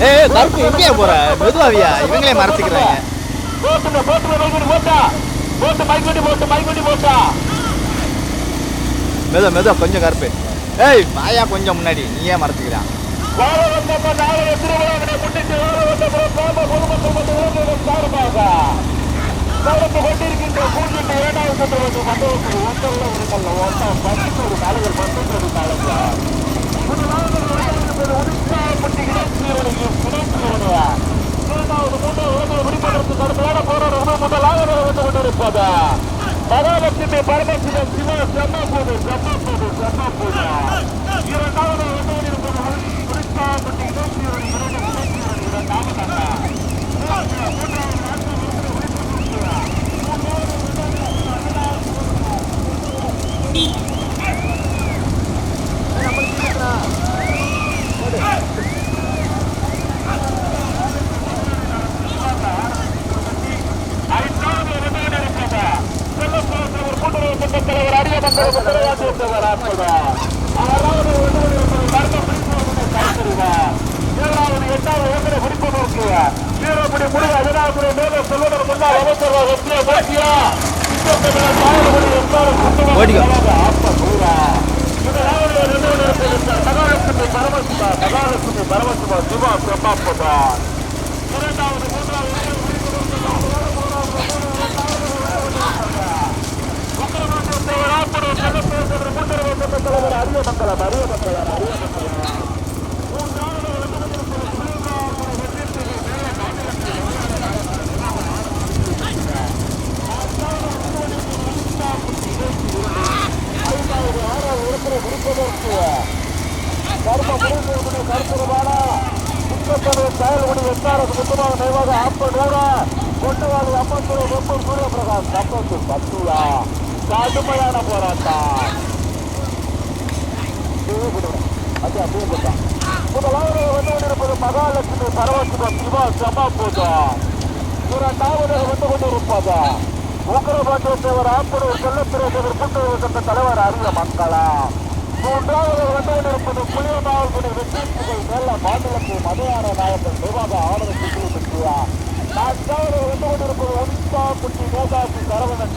ஏ கருப்பு எங்கேயா போற மெதுவாவியா இவங்களே மறைச்சிக்கிறாங்க போட்டுங்க போட்டுங்க மைக்குடி போட்டா போட்டு மைக்குடி போட்டு மைக்குடி போட்டா மெதுவா மெதுவா கொஞ்சம் கருப்பு ஏய் வாயா கொஞ்சம் முன்னாடி நீ ஏன் மறைச்சிக்கிறான் கொண்டிருக்கின்ற கூட்டிட்டு சுற்று வந்து மண்டபத்தில் ஒன்றல்ல இருக்கல்ல ஒன்றாம் பத்து காலைகள் பத்து காலைகள் முதலாவது நடைபெறுவது உற்சாகப்பட்டி இடைச்சீரணிக்கு புனைச்சீரணியா இரண்டாவது மூன்றாவது உலகை முடிப்பதற்கு கடுமையான போராட்டம் முதலாவது வந்து கொண்டிருப்பது மகாலட்சுமி பரமசிவன் சிவ செம்மப்பூது செம்மப்பூது செம்மப்பூது உற்சாகப்பட்டி இடைச்சீரணி இரண்டு இடைச்சீரணி இரண்டாவது மூன்றாவது ஐந்தாவது வந்து கொண்டிருப்பது செல்லப்பூர் ஒரு தலைவர் அரியமங்கலம் தலையாட்டியவர் ஆட்கள் ஆறாவது வந்து கொண்டிருப்பது மர்ம ஏழாவது எட்டாவது இடங்களை பிடிப்பதற்கு வீரப்படி முடிவு அஜனாபுரி மேலே செல்வதற்கு முன்னால் அமைச்சர் பரமசிவா மகாலட்சுமி பரமசிவா சிவா பிரம்மாப்பதா இரண்டாவது மூன்றாவது தலைவர் அரியமங்கலம் அரியமங்கலம் அரியமங்கலம் கர்ம புரிந்து கருத்துருவான முத்தத்தனது செயல்படி எட்டாரது முத்தமாக நினைவாக ஆப்ப நூறா கொண்டுவாளி அம்மத்துறை வெப்பம் சூரியபிரகாஷ் கப்பத்து பத்துலா கடுமையான போராட்டம் அது அப்படியே போட்டான் முதலாவது வந்து கொண்டிருப்பது மகாலட்சுமி பரவசிவம் சிவா சமா பூஜா இரண்டாவது வந்து கொண்டிருப்பது உக்கரபாட்டிய ஆப்பனூர் செல்லத்திரை கூட்டுறவு தலைவர் அரிய மக்களா மூன்றாவது வந்து கொண்டிருப்பது புளியமாவல்குடி வெற்றி புகழ் மேல மாநிலத்தில் மதுவான நாயகன் நிர்வாக ஆளுநர் சுற்றுலா பெற்றுள்ளார் நான்காவது வந்து கொண்டிருப்பது ஒன்சா குட்டி நேதாஜி சரவணன்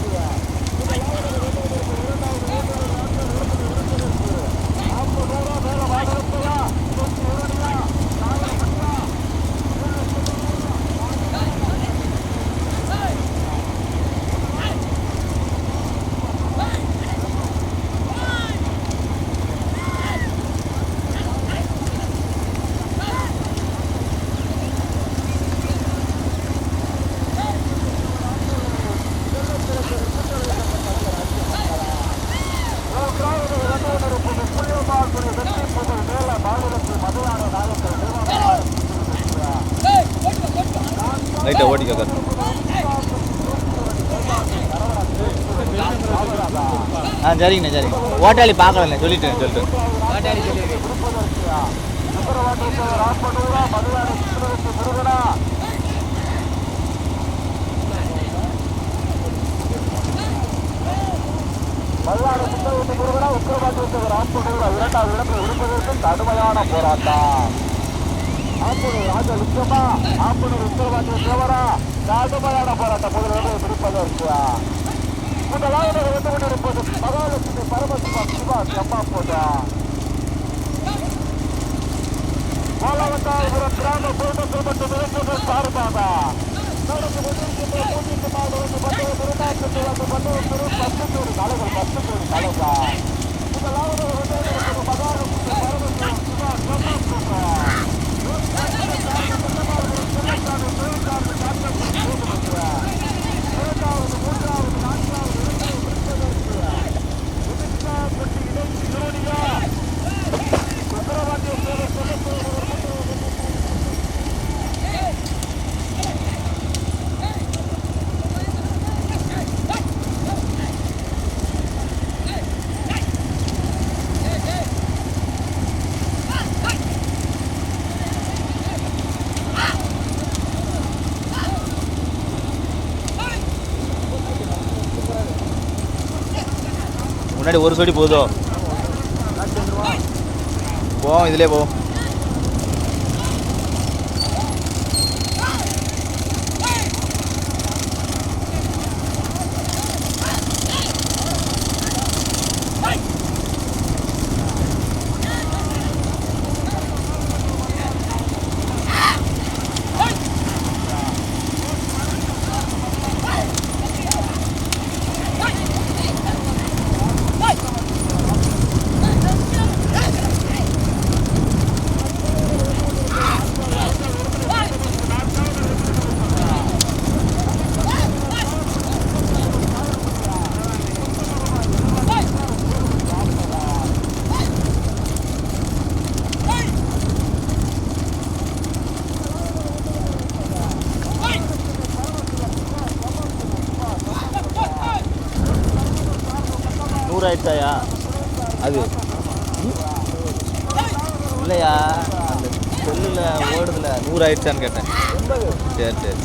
சரிங்கண்ணே சரிங்க ஓட்டாளி பார்க்கலண்ணே சொல்லிட்டேன் சொல்லிட்டு. மல்லாடு புத்தகத்தை முருகனா உத்தரவாதத்தவர் ஆட்சியர் இரண்டாவது இடத்தில் இருப்பதற்கு கடுமையான போராட்டம் ஆப்பனூர் ராஜா லிங்கமா ஆப்பனூர் உத்தரவாத தேவரா கடுமையான போராட்டம் முதலிடத்தை பிடிப்பதற்கு முதலாவது வந்து கொண்டிருப்பது மகாலட்சுமி பரமசிவா சிவா அம்மா போதா கோலவட்டாபுரம் கிராம பொதுமக்கள் மற்றும் இளைஞர்கள் சார்பாக நடந்து கொண்டிருக்கின்ற பூஜ்ஜியத்து மாவட்ட பத்தொரு திருநாட்கள் வந்து பத்தொரு திரு பத்து கோடி தலைவர். பத்து கோடி தலைவர் முதலாவது வந்து மகாலட்சுமி பரமசிவா சிவா அம்மா போதா இரண்டாவது மூன்றாவது நான்காவது உத்தரவாதிய சேவை முன்னாடி ஒரு சொடி போதும். போவோம் இதிலே போவோம் நூறு அது. இல்லையா? அந்த செல்லில் ஓடுதுல நூறு ஆயிடுச்சான்னு கேட்டேன். சரி சரி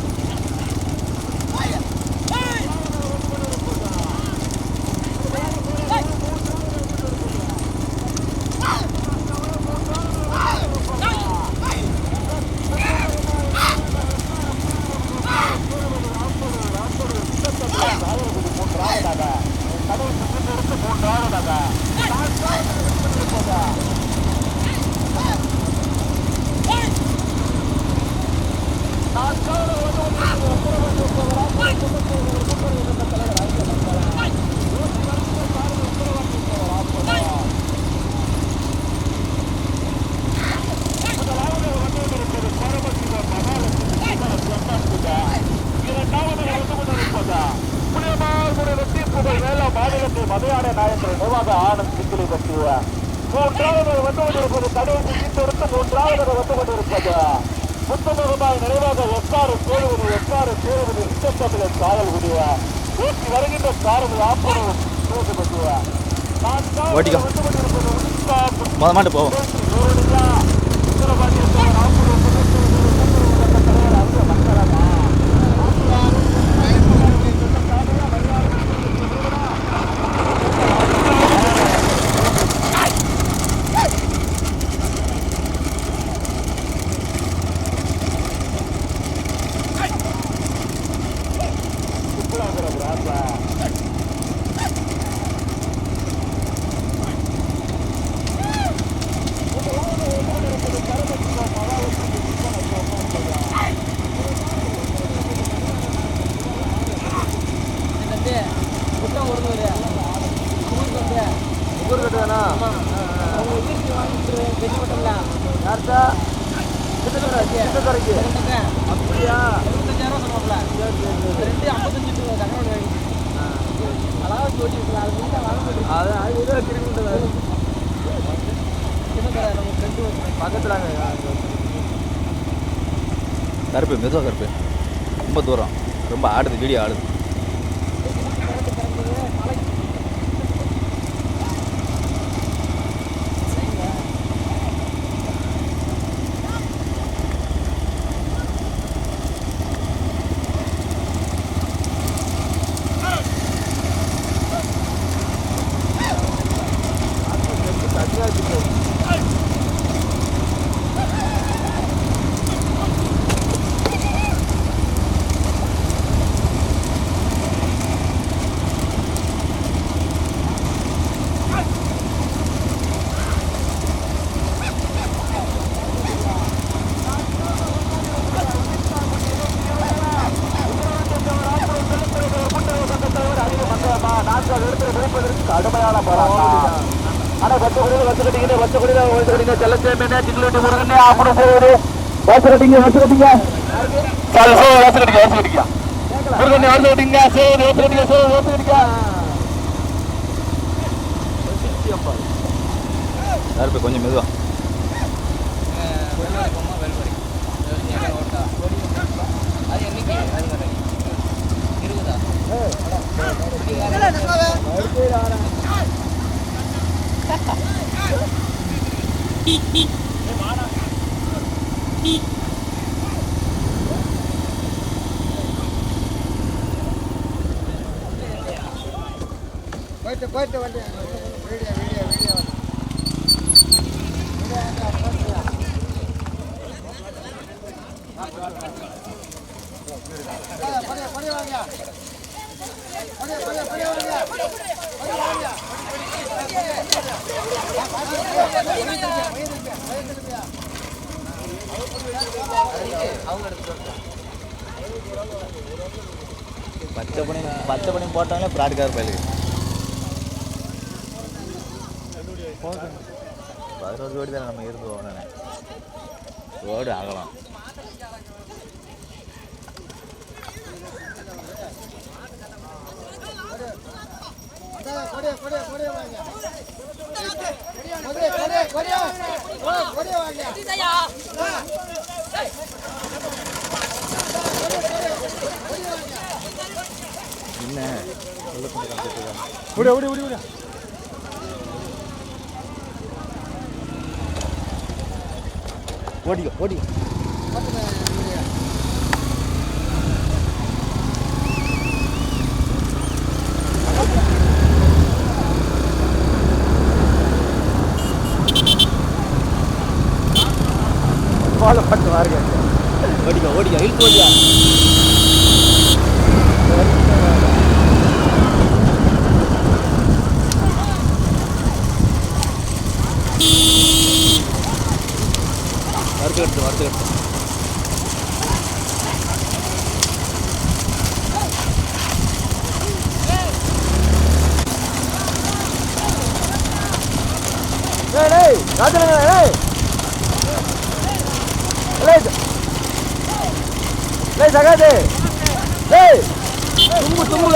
மதையான நாயக்கர் நிர்வாக ஆனந்த் சிக்கிலி பற்றிய மூன்றாவது வந்து கொண்டிருப்பது கடைசி சீட்டெடுத்து மூன்றாவது வந்து கொண்டிருப்பது புத்தகமாய் நிறைவாக எஸ்ஆர் சேருவது எஸ்ஆர் சேருவது ரிச்சத்தமிழ காதல் உடைய ஊற்றி வருகின்ற காரது ஆப்பரும் சூது பற்றிய ஓட்டிக்கோ. வந்து கொண்டிருப்பது மொதமாட்டு போவோம். முத மாட்டு போவோம் அப்படியா? அதான் அது ஏதோ கிரிமினல் பக்கத்தில் கருப்பு மெதுவாக கருப்பு. ரொம்ப தூரம். ரொம்ப ஆடுது வீடியோ ஆடுது. கட்டிங்க முருகனே வச்சு கட்டிங்க சோ வச்சு கொஞ்சம் மெதுவா. போயிட்டு வந்து வீடியோ வீடியோ வீடியோ பச்சை பணி பச்சை பணி போட்டாங்களே பிராட்கார் பயிலுக்கு. பதினோரு ஜோடி தானே நம்ம இருந்து போகணும் ரோடு ஆகலாம் என்ன? சொல்ல விடு விடு விடு. விடு ஓடிக்கோ. டேய் சகாதே டேய் தும்பு தும்பு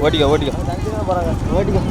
ஓடிக்கோ ஓடிக்கோ. போறாங்க. ஓட்டிக்கோ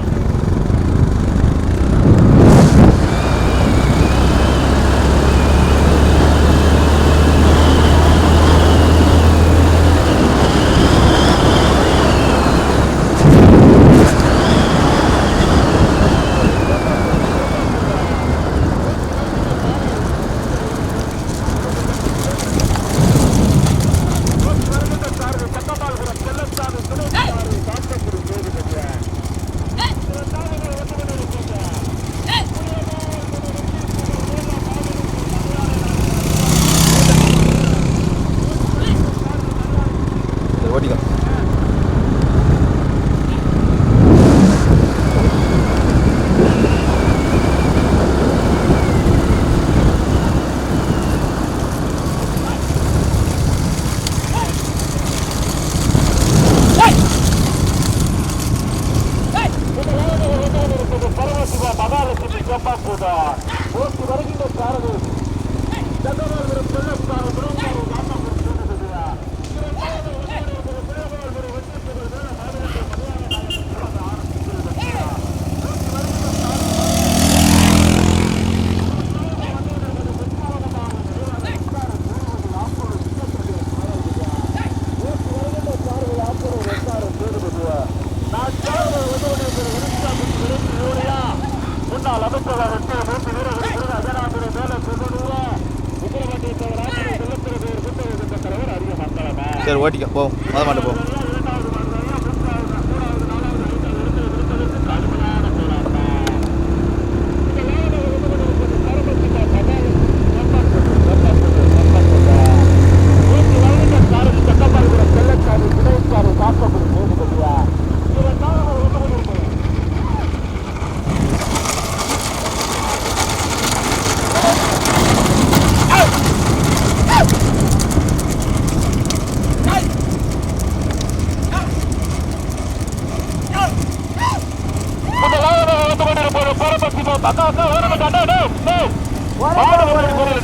சரி ஓட்டிக்க. போ மொதல் மாட்டு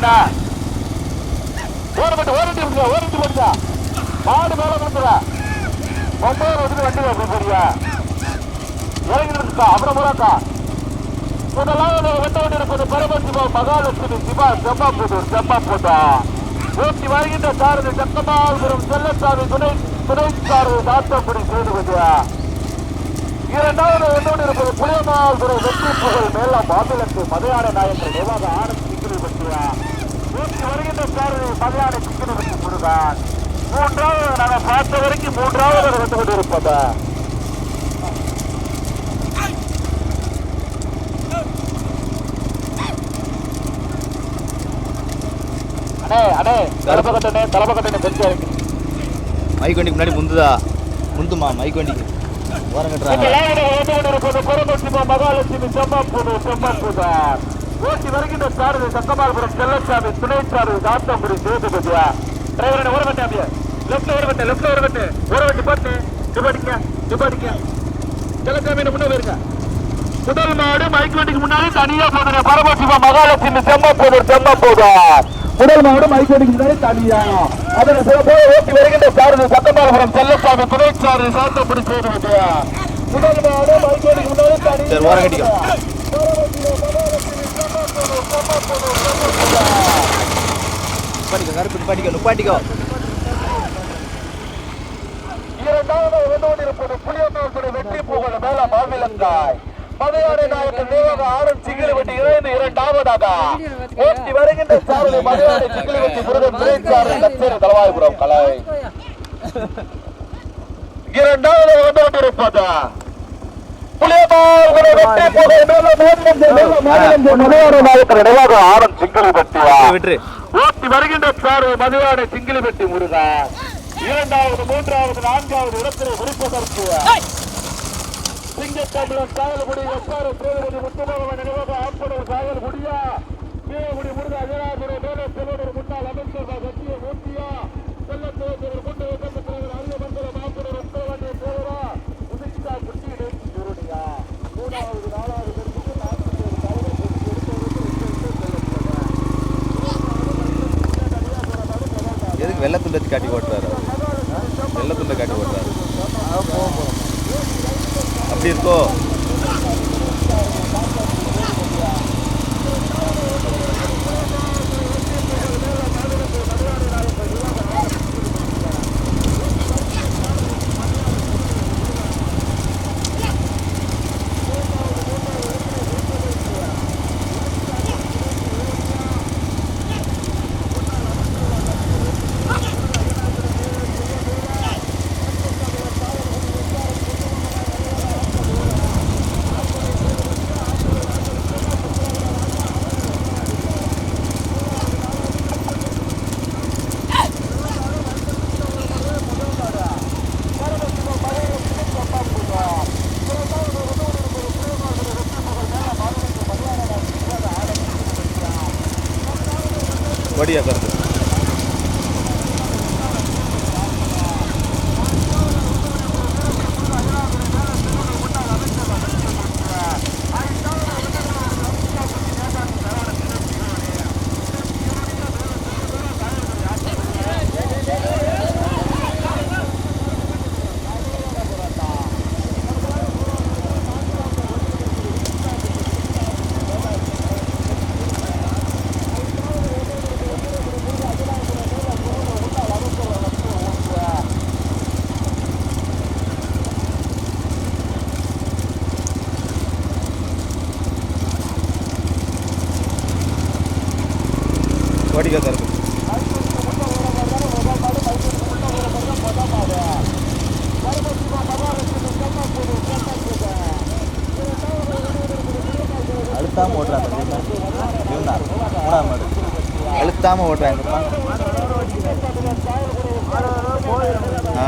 போ ஓரப்பட்டு ஓரட்டி விடுங்க ஓரட்டி போடுங்க மாடு மேல வந்துடா ஒன்பது வந்து வண்டி அப்படி சரியா? இறங்கி இருக்கா அப்புறம் போறாக்கா? முதலாவது வெட்ட வண்டி இருப்பது பரமசிவா மகாலட்சுமி சிவா செம்மாப்புதூர் போட்டா ஓட்டி வருகின்ற சாரதி சக்கமாபுரம் செல்லசாமி துணை துணை சாரதி தாத்தங்குடி சேதுபதியா? இரண்டாவது ஒன்றோடு இருப்பது புளியமாபுரம் வெற்றி புகழ் மேல மாநிலத்து மதையான நாயகர் நிர்வாக ஆனந்த் சிக்கிரி பற்றியா? ஊட்டி வருகின்ற சிக்கிரி பற்றி முருகான். மூன்றாவது நாங்கள் பார்த்த வரைக்கும் மூன்றாவது வந்து கொண்டிருப்பது? அண்ணே அண்ணே தலைப்ப கட்டணே தலைப்ப கட்டணே பெருசா இருக்கு மைக் முன்னாடி முந்துதா? முந்துமா மைக் வண்டிக்கு ஓரம் இந்த கட்டுறாங்க லாயினை வந்து கொண்டிருப்பது குரம்பசிமா மகாலட்சுமி செம்மப்புது செம்மப்புதார் ஓட்டி வருகின்ற சாரதி சக்கமாபுரம் செல்லசாமி துணைச்சாரதி தாத்தம்புரி சேதுபதியா? டிரைவரை ஓரவட்டே அப்படியே. லெஃப்ட்ல ஓரவட்டே லெஃப்ட்ல ஓரவட்டே ஓரவட்டி போட்டு டிபாடிக்க டிபாடிக்க செல்லச்சாமி முன்னே போயிருக்க முதல் மாடு மைக் வண்டிக்கு முன்னாடி தனியா போதுங்க. பரமசிவா மகாலட்சுமி செம்மப்போதர் செம்மப்போதார். முதல் மாடு மைக் வண்டிக்கு முன்னாடி தனியா. அதனை சிறப்பு ஓட்டி வருகின்ற சாரதி சக்கமாபுரம் செல்லசாமி துணைச்சாரதி தாத்தம்புரி சேதுபதியா? முதல் மாடு மைக் வண்டிக்கு முன்னாடி தனியா சரி ஓரம் கட்டிக்கோ நிப்பாட்டிக்கோ கருப்பு நிப்பாட்டிக்கோ நிப்பாட்டிக்கோ இரண்டாவது வந்து கொண்டிருப்பது புளியந்தோப்புடைய வெற்றி புகழ் மேல மாவிலங்காய். மதையாடை நாயக்கர் தேவக ஆரம் சிங்கிலி வெட்டி இணைந்து இரண்டாவதாக. ஓட்டி வருகின்ற சாரதி மதையாடை சிங்கிலி வெட்டி முருகன் துறைச்சாரதி தலவாய்புரம் கலை. இரண்டாவது வெற்றி புகழ் மேல ஆரம் சிங்கிலி வெட்டியா வருகின்ற சாரு மதுவாடை சிங்கிலிப்பட்டி முருகா. இரண்டாவது மூன்றாவது நான்காவது இடத்திலே குறிப்பதற்கு சிங்கத்தமிழன் சாயல்குடி எப்பாறு சேதுபதி முத்துமகவன் நினைவாக ஆப்படர் சாயல்குடியா கீழகுடி முருகா அஜராபுர மேலே செல்வனர் முன்னாள் அமைச்சர் சத்திய மூர்த்தியா செல்லத்தேவர் கொண்டு வைக்கப்பட்ட தலைவர் அரியமங்கலம் ஆப்படர் உத்தரவாண்டிய சேவரா உதிச்சா குட்டி நேற்று சுருடியா மூணாவது நாலாவது பேருக்கு நாற்பத்தி ஒரு தலைவர் எதுக்கு வெள்ளை துண்டை காட்டி ஓட்டுறாரு அவரு? வெள்ளை துண்டை காட்டி ஓட்டுறாரு. அப்படி இருக்கோ? அழுத்தாமல் ஓட்டுறாங்க இவன் தான் மூணாம் மாடு. அழுத்தாமல் ஓட்டுறாங்க ஆ.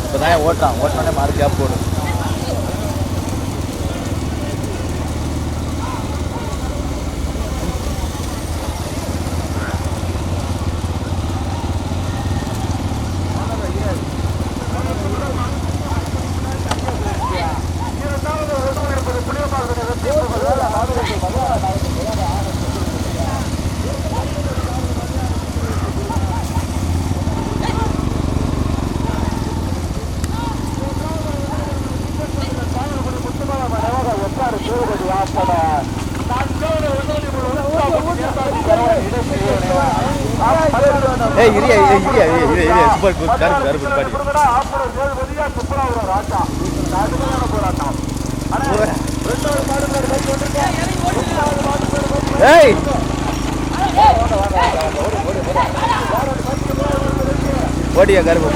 இப்போதான் ஓட்டுறான். ஓட்டினோடனே மாறு கேப் போடும் கருப்பு கருப்பு பாடி ஏய் ஓடியா கருப்பு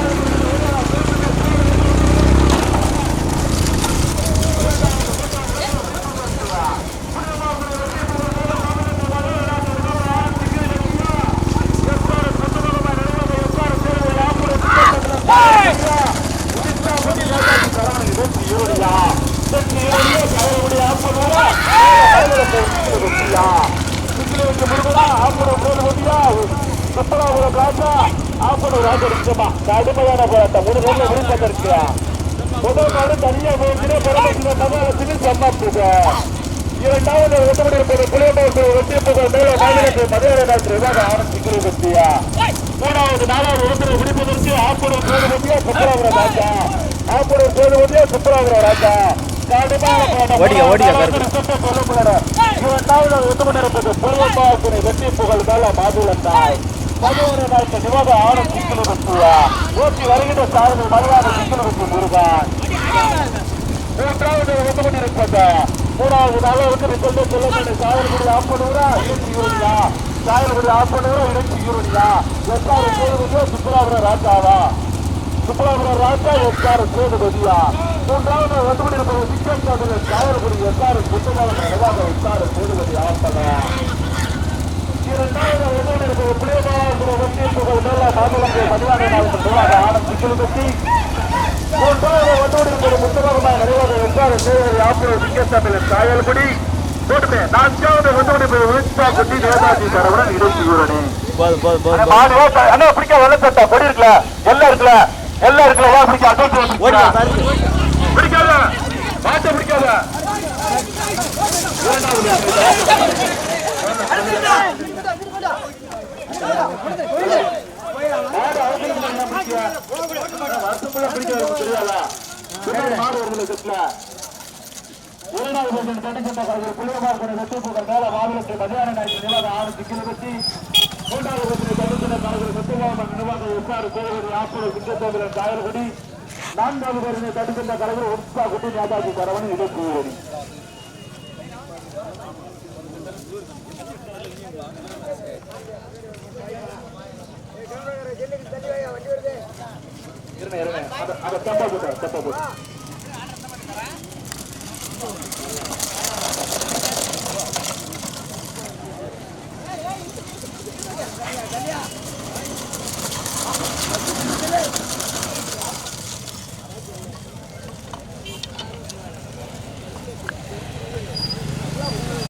கடுமையான போராட்டம் ஒரு நல்ல விருப்பத்திற்கு முதல் நாடு தனியா போகிறேன் பரமசிவ சமாளத்தில் சம்மாப்புக இரண்டாவது ஒட்டுமணி இருப்பது புளியம்பூர் வெற்றி புகழ் மேல மாநிலத்தில் மதுரை டாக்டர் விவாத ஆரம்பிக்கிறது பற்றியா மூணாவது நாலாவது ஒருத்தர் முடிப்பதற்கு ஆப்பூர் சேதுபதியா சுப்பராபுரம் ராஜா. ஆப்பூர் சேதுபதியா சுப்பராபுரம் ராஜா. கடுமையான போராட்டம் ஓடியா, ஓடியா, வெற்றி புகழ் மேல மாதுளந்தாய் மதுரை டாக்டர் விவாத ஆரம்பிக்கிறது பற்றியா ஓட்டி வருகின்ற சாரதி மலையாள சிக்கலுக்கு முருகன் மூன்றாவது ஒதுமணி இருப்பது மூணாவது அளவுக்கு நிகழ்ந்து செல்லக்கூடிய சாயல்குடி ஆப்பனூரா இணைச்சி யூரியா சாயல்குடி ஆப்பனூரா இணைச்சி யூரியா எஸ்ஆர் சேதுபதியா சுப்புராபுர ராஜாவா? சுப்புராபுர ராஜா எஸ்ஆர் சேதுபதியா? மூன்றாவது ஒதுமணி இருப்பது சிக்கல் சாயல்குடி எஸ்ஆர் புத்தகம் நிர்வாக எஸ்ஆர் சேதுபதி ஆப்பனா இரண்டாவது ஒதுமணி இருப்பது புளியமாவுடைய புகழ் மேல மாநிலங்கள் மதியான நாள் நிர்வாக ஆனந்த் சிக்கலுக்கு மூன்றாவது வந்தோடு இருப்பது முத்தகமாய் நிறைவாக வென்றார் சேவரி ஆப்பூர் விக்கேசமில் கூட்டமே நான்காவது இருப்பது விழுத்தா குட்டி நேதாஜி சரவணன் போதும் போதும். அண்ணா பிடிக்க வெள்ள கொடி இருக்குல்ல எல்லாம் இருக்குல்ல எல்லாம் இருக்குல்ல வா பிடிக்க அட்வான்ஸ் பிடிக்காத மாட்டை பிடிக்காத வருஷம் தெரியாதா மாடு இரண்டாவது பர்சன்ட் கண்டிப்பட்ட கலைஞர் புளியமார்பனை வெட்டுப்புகள் மேல மாநிலத்தை மதியான நாய்க்கு நிர்வாக ஆறு சிக்கல் மூன்றாவது பர்சன்ட் கண்டிப்பட்ட கலைஞர் வெட்டுமாவட்ட நிர்வாக எஸ்ஆர் கோவிலடி ஆப்பூர் சிங்கத்தோவிலன் காயல்குடி நான்காவது பர்சன்ட் கண்டிப்பட்ட கலைஞர் உட்சா குட்டி நேதாஜி சரவணன் இடைக்கூறி இருங்க இருங்க. அதை